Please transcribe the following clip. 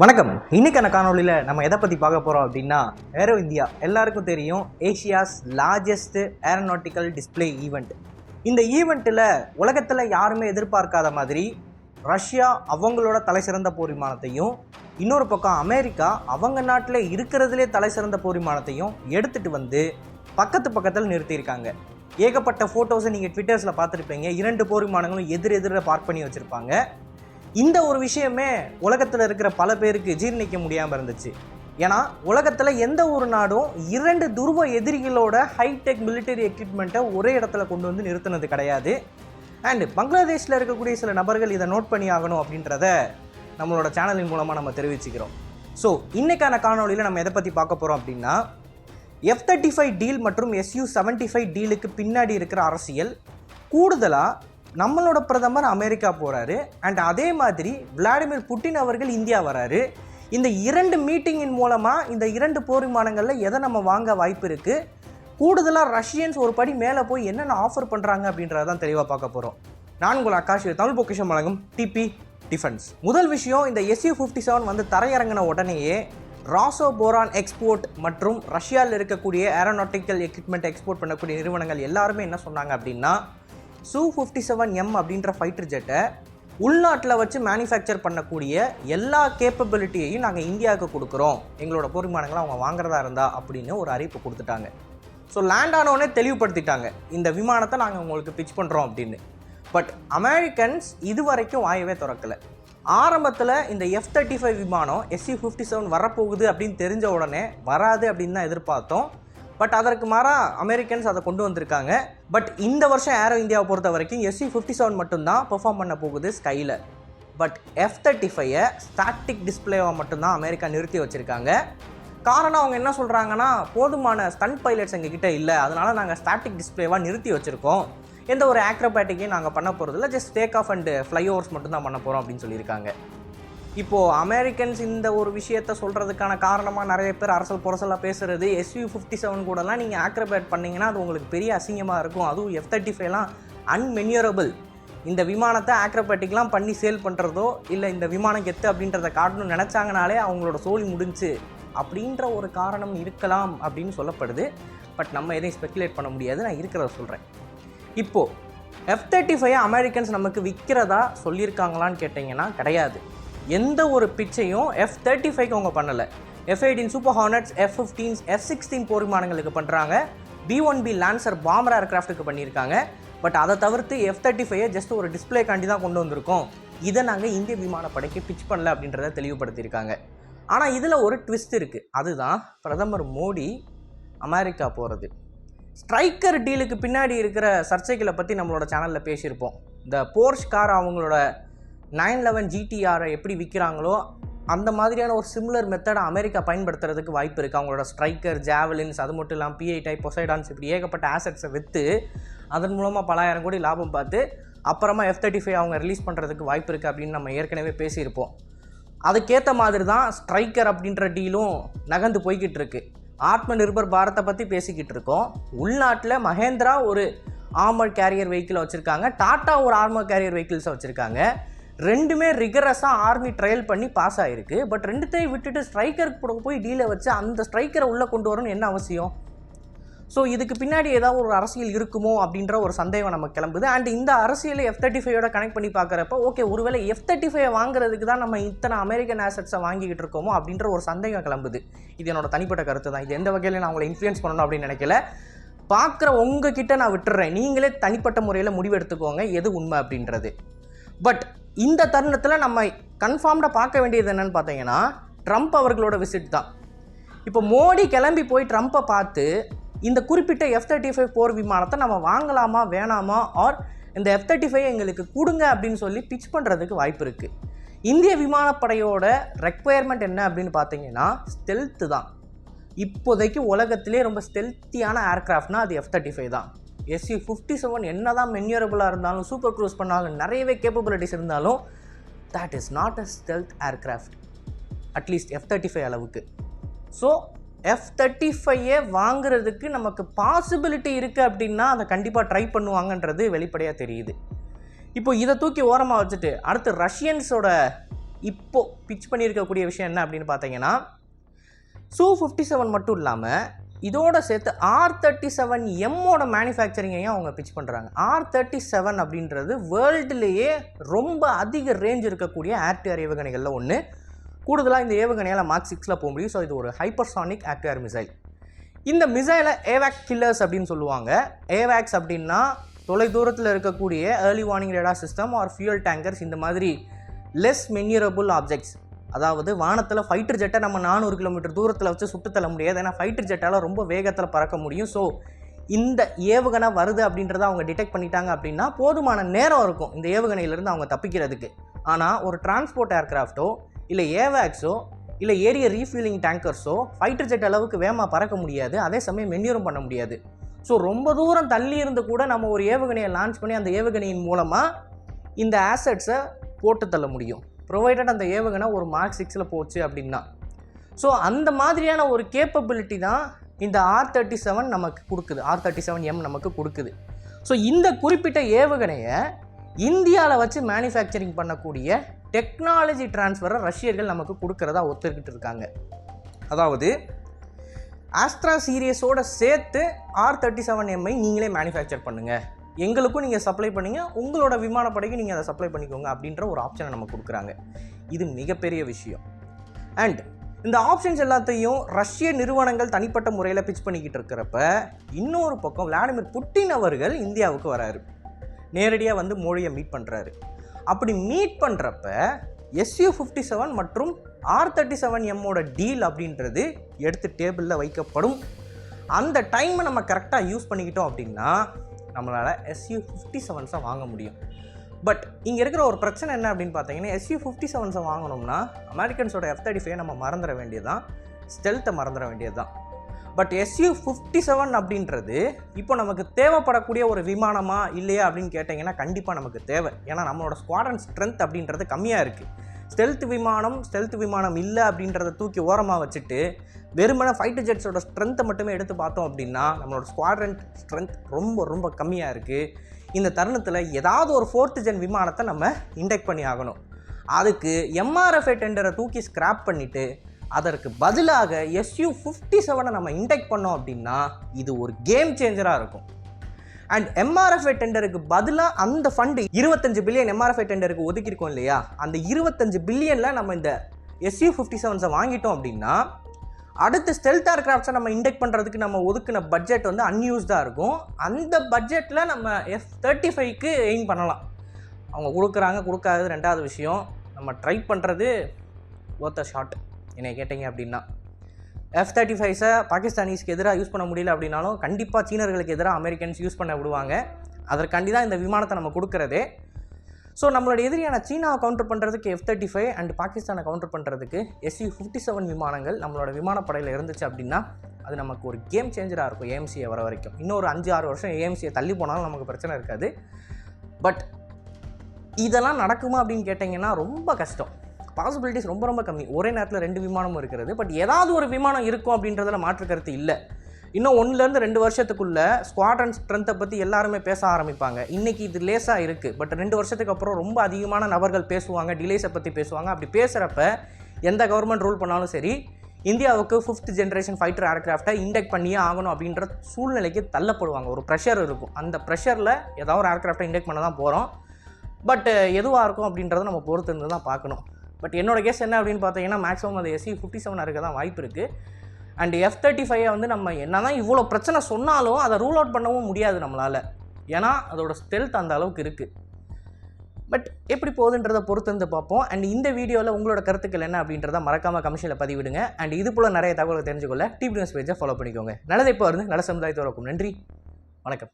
வணக்கம். இன்னைக்கான காணொலியில் நம்ம எதை பற்றி பார்க்க போகிறோம் அப்படின்னா ஏரோ இந்தியா எல்லாருக்கும் தெரியும் Asia's largest aeronautical display event இந்த ஈவெண்ட்டில் உலகத்தில் யாருமே எதிர்பார்க்காத மாதிரி ரஷ்யா அவங்களோட தலை சிறந்த போர் விமானத்தையும் இன்னொரு பக்கம் அமெரிக்கா அவங்க நாட்டில் இருக்கிறதுலே தலை சிறந்த போர் விமானத்தையும் எடுத்துகிட்டு வந்து பக்கத்து பக்கத்தில் நிறுத்தியிருக்காங்க. ஏகப்பட்ட ஃபோட்டோஸை நீங்கள் ட்விட்டர்ஸில் பார்த்துருப்பீங்க. இரண்டு போர் விமானங்களும் எதிர் எதிர பார்க் பண்ணி வச்சுருப்பாங்க. இந்த ஒரு விஷயமே உலகத்தில் இருக்கிற பல பேருக்கு ஜீர்ணிக்க முடியாமல் இருந்துச்சு. ஏன்னா உலகத்தில் எந்த ஒரு நாடும் இரண்டு துருவ எதிரிகளோட ஹைடெக் மிலிட்டரி எக்யூப்மெண்ட்டை ஒரே இடத்துல கொண்டு வந்து நிறுத்தினது கிடையாது. அண்ட் பங்களாதேஷில் இருக்கக்கூடிய சில நபர்கள் இதை நோட் பண்ணி ஆகணும் அப்படின்றத நம்மளோட சேனலின் மூலமாக நம்ம தெரிவிச்சுக்கிறோம். ஸோ இன்றைக்கான காணொளியில் நம்ம எதை பற்றி பார்க்க போகிறோம் அப்படின்னா எஃப் தேர்ட்டி ஃபைவ் டீல் மற்றும் எஸ்யூ செவன்ட்டி ஃபைவ் டீலுக்கு பின்னாடி இருக்கிற அரசியல் கூடுதலாக நம்மளோட பிரதமர் அமெரிக்கா போகிறாரு அண்ட் அதே மாதிரி விளாடிமிர் புட்டின் அவர்கள் இந்தியா வராரு. இந்த இரண்டு மீட்டிங்கின் மூலமாக இந்த இரண்டு போர் விமானங்களில் எதை நம்ம வாங்க வாய்ப்பு இருக்குது கூடுதலாக ரஷ்யன்ஸ் ஒரு படி மேலே போய் என்னென்ன ஆஃபர் பண்ணுறாங்க அப்படின்றத தான் தெளிவாக பார்க்க போகிறோம் நான் உங்கள் ஆகாஷ் தமிழ் பொக்கிஷம் வழங்கும் டிபி டிஃபென்ஸ் முதல் விஷயம் இந்த எஸ்யூ ஃபிஃப்டி செவன் வந்து தரையிறங்கின உடனேயே ராசோ போரான் எக்ஸ்போர்ட் மற்றும் ரஷ்யாவில் இருக்கக்கூடிய ஏரோநாட்டிக்கல் எக்யூப்மெண்ட் எக்ஸ்போர்ட் பண்ணக்கூடிய நிறுவனங்கள் எல்லாருமே என்ன சொன்னாங்க அப்படின்னா சூ ஃபிஃப்டி செவன் எம் அப்படின்ற ஃபைட்டர் ஜெட்டை உள்நாட்டில் வச்சு மேனுஃபேக்சர் பண்ணக்கூடிய எல்லா கேப்பபிலிட்டியையும் நாங்கள் இந்தியாவுக்கு கொடுக்குறோம். எங்களோட போர்மானங்களை அவங்க வாங்குறதா இருந்தா அப்படின்னு ஒரு அறிவிப்பு கொடுத்துட்டாங்க. ஸோ லேண்ட் ஆனவுடனே தெளிவுபடுத்திட்டாங்க. இந்த விமானத்தை நாங்கள் உங்களுக்கு பிச் பண்ணுறோம் அப்படின்னு. பட் அமெரிக்கன்ஸ் இது வரைக்கும் வாயவே திறக்கலை. ஆரம்பத்தில் இந்த எஃப் தேர்ட்டி ஃபைவ் விமானம் எஸ்சி ஃபிஃப்டி செவன் வரப்போகுது அப்படின்னு தெரிஞ்ச உடனே வராது அப்படின்னு தான் எதிர்பார்த்தோம். பட் அதற்கு மாறாக அமெரிக்கன்ஸ் அதை கொண்டு வந்திருக்காங்க. பட் இந்த வருஷம் ஏரோ இந்தியாவை பொறுத்த வரைக்கும் எஸ்சி ஃபிஃப்டி செவன் மட்டும்தான் பெர்ஃபார்ம் பண்ண போகுது ஸ்கையில் பட் எஃப் தேர்ட்டி ஃபைவை ஸ்டாட்டிக் டிஸ்பிளேவை மட்டும்தான் அமெரிக்கா நிறுத்தி வச்சுருக்காங்க. காரணம் அவங்க என்ன சொல்கிறாங்கன்னா போதுமான ஸ்டன் பைலட்ஸ் எங்ககிட்ட இல்லை. அதனால் நாங்கள் ஸ்டாட்டிக் டிஸ்பிளேவாக நிறுத்தி வச்சுருக்கோம். எந்த ஒரு ஆக்ரோபேட்டிக்கையும் நாங்கள் பண்ண போகிறதில்ல ஜஸ்ட் டேக் ஆஃப் அண்ட் மட்டும் மட்டும்தான் பண்ண போகிறோம் அப்படின்னு சொல்லியிருக்காங்க. இப்போது அமெரிக்கன்ஸ் இந்த ஒரு விஷயத்த சொல்கிறதுக்கான காரணமாக நிறைய பேர் அரசல் புரசலாக பேசுகிறது எஸ்யூ ஃபிஃப்டி செவன் கூடலாம் நீங்கள் ஆக்ரபேட் பண்ணிங்கன்னா அது உங்களுக்கு பெரிய அசிங்கமாக இருக்கும். அதுவும் எஃப் தேர்ட்டி ஃபைவ்லாம் அன்மென்யூரபிள் இந்த விமானத்தை ஆக்ரபேட்டிக்லாம் பண்ணி சேல் பண்ணுறதோ இல்லை இந்த விமானம் கெத்து அப்படின்றத காட்டணும்னு நினச்சாங்கனாலே அவங்களோட சோழி முடிஞ்சு அப்படின்ற ஒரு காரணம் இருக்கலாம் அப்படின்னு சொல்லப்படுது. பட் நம்ம எதையும் ஸ்பெக்குலேட் பண்ண முடியாது. நான் இருக்கிறத சொல்கிறேன் இப்போது எஃப் தேர்ட்டி ஃபைவ் அமெரிக்கன்ஸ் நமக்கு விற்கிறதா சொல்லியிருக்காங்களான்னு கேட்டிங்கன்னா கிடையாது. எந்த ஒரு பிச்சையும் எஃப் தேர்ட்டி ஃபைவ்க்கு அவங்க பண்ணலை. F eighteen super hornets F fifteens F sixteen போர் விமானங்களுக்கு பண்ணுறாங்க B one B lancer bomber ஏர்க்ராஃப்ட்டுக்கு பண்ணியிருக்காங்க. பட் அதை தவிர்த்து எஃப் தேர்ட்டி ஃபைவ் ஜஸ்ட் ஒரு டிஸ்பிளேக்காண்டி தான் கொண்டு வந்திருக்கோம். இதை நாங்கள் இந்திய விமானப்படைக்கு பிச் பண்ணல அப்படின்றத தெளிவுபடுத்தியிருக்காங்க. ஆனால் இதில் ஒரு ட்விஸ்ட் இருக்குது அதுதான் பிரதமர் மோடி அமெரிக்கா போகிறது ஸ்ட்ரைக்கர் டீலுக்கு பின்னாடி இருக்கிற சர்ச்சைகளை பற்றி நம்மளோட சேனலில் பேசியிருப்போம். இந்த போர்ஷ் கார் அவங்களோட நைன் லெவன் ஜிடிஆரை எப்படி விற்கிறாங்களோ அந்த மாதிரியான ஒரு சிமிலர் மெத்தடை அமெரிக்கா பயன்படுத்துறதுக்கு வாய்ப்பு இருக்குது அவங்களோட ஸ்ட்ரைக்கர் ஜாவலின்ஸ் அது மட்டும் இல்லாமல் பிஐ டைப் பொசைடான்ஸ் இப்படி ஏகப்பட்ட ஆசட்ஸை விற்று அதன் மூலமாக பலாயிரம் கோடி லாபம் பார்த்து அப்புறமா எஃப் தேர்ட்டி ஃபைவ் அவங்க ரிலீஸ் பண்ணுறதுக்கு வாய்ப்பு இருக்குது அப்படின்னு நம்ம ஏற்கனவே பேசியிருப்போம். அதுக்கேற்ற மாதிரி தான் ஸ்ட்ரைக்கர் அப்படின்ற டீலும் நகர்ந்து போய்கிட்டு இருக்கு. ஆத்ம நிர்பர் பாரத்தை பற்றி பேசிக்கிட்டு இருக்கோம். உள்நாட்டில் மகேந்திரா ஒரு ஆர்மர் கேரியர் வெஹிக்கிளை வச்சுருக்காங்க. டாட்டா ஒரு ஆர்மர் கேரியர் வெஹிக்கிள்ஸை வச்சுருக்காங்க. ரெண்டுமே ரிகரஸாக ஆர்மி ட்ரையல் பண்ணி பாஸ் ஆகிருக்கு பட் ரெண்டுத்தையும் விட்டுட்டு ஸ்ட்ரைக்கருக்கு கூட போய் டீலை வச்சு அந்த ஸ்ட்ரைக்கரை உள்ளே கொண்டு வரணும்னு என்ன அவசியம்? ஸோ இதுக்கு பின்னாடி ஏதாவது ஒரு அரசியல் இருக்குமோ அப்படின்ற ஒரு சந்தேகம் நமக்கு கிளம்புது. அண்ட் இந்த அரசியலை எஃப் தேர்ட்டி ஃபைவோட கனெக்ட் பண்ணி பார்க்குறப்ப ஓகே ஒருவேளை எஃப் தேர்ட்டி ஃபைவ் வாங்குறதுக்கு தான் நம்ம இத்தனை அமெரிக்கன் ஆசட்ஸை வாங்கிக்கிட்டு இருக்கோமோ அப்படின்ற ஒரு சந்தேகம் கிளம்புது. இது என்னோட தனிப்பட்ட கருத்து தான். இது எந்த வகையில் நான் உங்களை இன்ஃப்ளூயன்ஸ் பண்ணணும் அப்படின்னு நினைக்கல. பார்க்குற உங்ககிட்ட நான் விட்டுறேன். நீங்களே தனிப்பட்ட முறையில் முடிவெடுத்துக்கோங்க. எது உண்மை அப்படின்றது? பட் இந்த தருணத்தில் நம்ம கன்ஃபார்ம்டாக பார்க்க வேண்டியது என்னென்னு பார்த்தீங்கன்னா ட்ரம்ப் அவர்களோட விசிட் தான். இப்போ மோடி கிளம்பி போய் ட்ரம்ப்பை பார்த்து இந்த குறிப்பிட்ட எஃப் தேர்ட்டி ஃபைவ் போர் விமானத்தை நம்ம வாங்கலாமா வேணாமா ஆர் இந்த எஃப் தேர்ட்டி ஃபைவ் எங்களுக்கு கொடுங்க அப்படின்னு சொல்லி பிச் பண்ணுறதுக்கு வாய்ப்பு இருக்குது இந்திய விமானப்படையோட ரெக்குயர்மெண்ட் என்ன அப்படின்னு பார்த்தீங்கன்னா ஸ்டெல்த்து தான். இப்போதைக்கு உலகத்திலே ரொம்ப ஸ்டெல்த்தியான ஏர்க்ராஃப்ட்னால் அது எஃப் தேர்ட்டி ஃபைவ் தான். எஸ்யூ ஃபிஃப்டி செவன் என்ன தான் மென்யூரபுளாக இருந்தாலும் சூப்பர் க்ரூஸ் பண்ணாலும் நிறையவே கேப்பபிலிட்டிஸ் இருந்தாலும் that is not a stealth aircraft at least F thirty five அளவுக்கு. ஸோ எஃப் தேர்ட்டி ஃபைவே வாங்குறதுக்கு நமக்கு பாசிபிலிட்டி இருக்குது அப்படின்னா அதை கண்டிப்பாக ட்ரை பண்ணுவாங்கன்றது வெளிப்படையாக தெரியுது. இப்போ இதை தூக்கி ஓரமாக வச்சுட்டு அடுத்து ரஷ்யன்ஸோட இப்போது பிச் பண்ணியிருக்கக்கூடிய விஷயம் என்ன அப்படின்னு பார்த்தீங்கன்னா சூ ஃபிஃப்டி செவன் மட்டும் இல்லாமல் இதோட சேர்த்து ஆர் தேர்ட்டி செவன் எம்மோட மேனுஃபேக்சரிங்கையும் அவங்க பிச் பண்ணுறாங்க ஆர் தேர்ட்டி செவன் அப்படின்றது வேர்ல்டுலேயே ரொம்ப அதிக ரேஞ்ச் இருக்கக்கூடிய ஆர்டிஆர் ஏவுகணைகளில் ஒன்று கூடுதலாக இந்த ஏவுகணையால் மார்க் சிக்ஸில் போக முடியும். ஸோ இது ஒரு ஹைப்பர்சானிக் ஆக்டிஆர் மிசைல் இந்த மிசைலை ஏவேக் கில்லர்ஸ் அப்படின்னு சொல்லுவாங்க. ஏவேக்ஸ் அப்படின்னா தொலை தூரத்தில் இருக்கக்கூடிய early warning radar system or fuel tankers இந்த மாதிரி லெஸ் மென்யூரபுள் ஆப்ஜெக்ட்ஸ் அதாவது வானத்தில் ஃபைட்டர் ஜெட்டை நம்ம நானூறு கிலோமீட்டர் தூரத்தில் வச்சு சுட்டு தள்ள முடியாது. ஏன்னா ஃபைட்டர் ஜெட்டால் ரொம்ப வேகத்தில் பறக்க முடியும். ஸோ இந்த ஏவுகணை வருது அப்படின்றத அவங்க டிடெக்ட் பண்ணிட்டாங்க அப்படின்னா போதுமான நேரம் இருக்கும் இந்த ஏவுகணையிலேருந்து அவங்க தப்பிக்கிறதுக்கு. ஆனால் ஒரு டிரான்ஸ்போர்ட் ஏர்கிராஃப்ட்டோ இல்லை ஏவேக்ஸோ இல்லை ஏரிய ரீஃபில்லிங் டேங்கர்ஸோ ஃபைட்டர் ஜெட் அளவுக்கு வேகமாக பறக்க முடியாது. அதே சமயம் மென்யூரும் பண்ண முடியாது. ஸோ ரொம்ப தூரம் தள்ளி இருந்து கூட நம்ம ஒரு ஏவுகணையை லான்ச் பண்ணி அந்த ஏவுகணையின் மூலமாக இந்த ஆசட்ஸை போட்டு தள்ள முடியும். ப்ரொவைடட் அந்த ஏவுகணை ஒரு மார்க் சிக்ஸில் போச்சு அப்படின்னா. ஸோ அந்த மாதிரியான ஒரு கேப்பபிலிட்டி தான் இந்த ஆர் தேர்ட்டி செவன் நமக்கு கொடுக்குது. ஆர் தேர்ட்டி செவன் எம் நமக்கு கொடுக்குது. ஸோ இந்த குறிப்பிட்ட ஏவுகணையை இந்தியாவில் வச்சு மேனுஃபேக்சரிங் பண்ணக்கூடிய டெக்னாலஜி டிரான்ஸ்ஃபரை ரஷ்யர்கள் நமக்கு கொடுக்குறதா ஒத்துக்கிட்டு இருக்காங்க. அதாவது ஆஸ்ட்ரா சீரியஸோட சேர்த்து ஆர் தேர்ட்டி செவன் எம்ஐ நீங்களே மேனுஃபேக்சர் பண்ணுங்கள் எங்களுக்கும் நீங்கள் சப்ளை பண்ணீங்க உங்களோட விமானப்படைக்கு நீங்கள் அதை சப்ளை பண்ணிக்கோங்க அப்படின்ற ஒரு ஆப்ஷனை நம்ம கொடுக்குறாங்க. இது மிகப்பெரிய விஷயம். அண்ட் இந்த ஆப்ஷன்ஸ் எல்லாத்தையும் ரஷ்ய நிறுவனங்கள் தனிப்பட்ட முறையில் பிச் பண்ணிக்கிட்டு இருக்கிறப்ப இன்னொரு பக்கம் விளாடிமிர் புட்டின் அவர்கள் இந்தியாவுக்கு வராரு. நேரடியாக வந்து மோடியை மீட் பண்ணுறாரு அப்படி மீட் பண்ணுறப்ப எஸ்யூ ஃபிஃப்டி செவன் மற்றும் ஆர் தேர்ட்டி செவன் எம்மோட டீல் அப்படின்றது எடுத்து டேபிளில் வைக்கப்படும். அந்த டைமை நம்ம கரெக்டாக யூஸ் பண்ணிக்கிட்டோம் அப்படின்னா நம்மளால் எஸ்யூ ஃபிஃப்டி செவன்ஸை வாங்க முடியும். பட் இங்கே இருக்கிற ஒரு பிரச்சனை என்ன அப்படின்னு பார்த்தீங்கன்னா எஸ்யூ ஃபிஃப்டி செவன்ஸை வாங்கணும்னா அமெரிக்கன்ஸோட எஃப் தேர்ட்டி ஃபைவ் நம்ம மறந்துட வேண்டியதுதான். ஸ்டெல்த்தை மறந்துட வேண்டியதுதான். பட் எஸ்யூ ஃபிஃப்டி செவன் அப்படின்றது இப்போ நமக்கு தேவைப்படக்கூடிய ஒரு விமானமா இல்லையா அப்படின்னு கேட்டிங்கன்னா கண்டிப்பாக நமக்கு தேவை. ஏன்னா நம்மளோட ஸ்குவாட்ரன் ஸ்ட்ரென்த் அப்படின்றது கம்மியாக இருக்குது ஸ்டெல்த் விமானம் ஸ்டெல்த் விமானம் இல்லை அப்படின்றத தூக்கி ஓரமாக வச்சுட்டு வெறுமனே ஃபைட்டர் ஜெட்ஸோட ஸ்ட்ரென்த்தை மட்டுமே எடுத்து பார்த்தோம் அப்படின்னா நம்மளோட ஸ்குவாட்ரன் ஸ்ட்ரென்த் ரொம்ப ரொம்ப கம்மியாக இருக்குது இந்த தருணத்தில் ஏதாவது ஒரு ஃபோர்த்து ஜென் விமானத்தை நம்ம இண்டெக்ட் பண்ணி ஆகணும். அதுக்கு எம்ஆர்எஃப்ஏ டெண்டரை தூக்கி ஸ்கிராப் பண்ணிவிட்டு அதற்கு பதிலாக எஸ்யூ ஃபிஃப்டி செவனை நம்ம இன்டெக்ட் பண்ணோம் அப்படின்னா இது ஒரு கேம் சேஞ்சராக இருக்கும். அண்ட் எம்ஆர்எஃப்ஐ டெண்டருக்கு பதிலாக அந்த ஃபண்டு இருபத்தஞ்சு பில்லியன் எம்ஆர்எஃப்ஐ டெண்டருக்கு ஒதுக்கியிருக்கோம் இல்லையா? அந்த இருபத்தஞ்சு பில்லியனில் நம்ம இந்த எஸ்யூ ஃபிஃப்டி செவன்ஸை வாங்கிட்டோம் அப்படின்னா அடுத்து ஸ்டெல்த் ஏர்கிராஃப்ட்ஸை நம்ம இண்டெக்ட் பண்ணுறதுக்கு நம்ம ஒதுக்கின பட்ஜெட் வந்து அன்யூஸ்டாக இருக்கும். அந்த பட்ஜெட்டில் நம்ம எஃப் தேர்ட்டி ஃபைவ்க்கு எய்ம் பண்ணலாம். அவங்க கொடுக்குறாங்க கொடுக்காதது ரெண்டாவது விஷயம். நம்ம ட்ரை பண்ணுறது ஒர்த்த ஷாட் என்னை கேட்டிங்க அப்படின்னா. எஃப் தேர்ட்டி ஃபைவ்ஸை பாகிஸ்தானிஸ்க்கு எதிராக யூஸ் பண்ண முடியல அப்படின்னாலும் கண்டிப்பாக சீனர்களுக்கு எதிராக அமெரிக்கன்ஸ் யூஸ் பண்ண விடுவாங்க. அதற்காண்டி தான் இந்த விமானத்தை நம்ம கொடுக்குறதே. ஸோ நம்மளோட எதிரியான சீனாவை கவுண்டர் பண்ணுறதுக்கு எஃப் தேர்ட்டி ஃபைவ் அண்ட் பாகிஸ்தானை கவுண்டர் பண்ணுறதுக்கு எஸ்யூ ஃபிஃப்டி செவன் விமானங்கள் நம்மளோட விமானப்படையில் இருந்துச்சு அப்படின்னா அது நமக்கு ஒரு கேம் சேஞ்சராக இருக்கும் ஏஎம்சியை வர வரைக்கும். இன்னொரு அஞ்சு ஆறு வருஷம் ஏஎம்சியை தள்ளி போனாலும் நமக்கு பிரச்சனை இருக்காது. பட் இதெல்லாம் நடக்குமா அப்படின்னு கேட்டிங்கன்னா ரொம்ப கஷ்டம். பாசிபிலிட்டிஸ் ரொம்ப ரொம்ப கம்மி. ஒரே நேரத்தில் ரெண்டு விமானமும் இருக்கிறது. பட் ஏதாவது ஒரு விமானம் இருக்கும் அப்படின்றதுல மாற்று கருத்து இல்லை. இன்னும் ஒன்றுலேருந்து ரெண்டு வருஷத்துக்குள்ளே ஸ்குவாட்ரன் ஸ்ட்ரென்த்தை பற்றி எல்லாருமே பேச ஆரம்பிப்பாங்க. இன்றைக்கி இது லேசாக இருக்குது பட் ரெண்டு வருஷத்துக்கு அப்புறம் ரொம்ப அதிகமான நபர்கள் பேசுவாங்க டிலேஸை பற்றி பேசுவாங்க. அப்படி பேசுகிறப்ப எந்த கவர்மெண்ட் ரூல் பண்ணாலும் சரி இந்தியாவுக்கு ஃபிஃப்த் ஜென்ரேஷன் ஃபைட்டர் ஏர்கிராஃப்டை இண்டெக்ட் பண்ணியே ஆகணும் அப்படின்ற சூழ்நிலைக்கு தள்ளப்படுவாங்க. ஒரு ப்ரெஷர் இருக்கும். அந்த ப்ரெஷரில் ஏதாவது ஒரு ஏர்கிராஃப்டை இண்டெக்ட் பண்ண தான் போகிறோம் பட் எதுவாக இருக்கும் அப்படின்றத நம்ம பொறுத்து இருந்து தான் பார்க்கணும். பட் என்னோடய கேஸ் என்ன அப்படின்னு பார்த்தீங்கன்னா மேக்ஸிமம் அது எஸ்சி ஃபிஃப்டி செவன் இருக்க தான் வாய்ப்பு இருக்குது அண்ட் எஃப் தேர்ட்டி ஃபைவ் வந்து நம்ம என்ன தான் இவ்வளோ பிரச்சனை சொன்னாலும் அதை ரூல் அவுட் பண்ணவும் முடியாது நம்மளால். ஏன்னா அதோட ஸ்டெல்த் அந்த அளவுக்கு இருக்குது பட் எப்படி போகுதுன்றதை பொறுத்து இருந்து பார்ப்போம். அண்ட் இந்த வீடியோவில் உங்களோட கருத்துக்கள் என்ன அப்படின்றத மறக்காமல் கமிஷனில் பதிவிடுங்க. அண்ட் இது போல் நிறைய தகவலை தெரிஞ்சுக்கொள்ள டிபி நியூஸ் பேஜை ஃபாலோ பண்ணிக்கோங்க. நல்லதை இப்போ இருந்து நல்ல சமுதாயத்தோட நன்றி. வணக்கம்.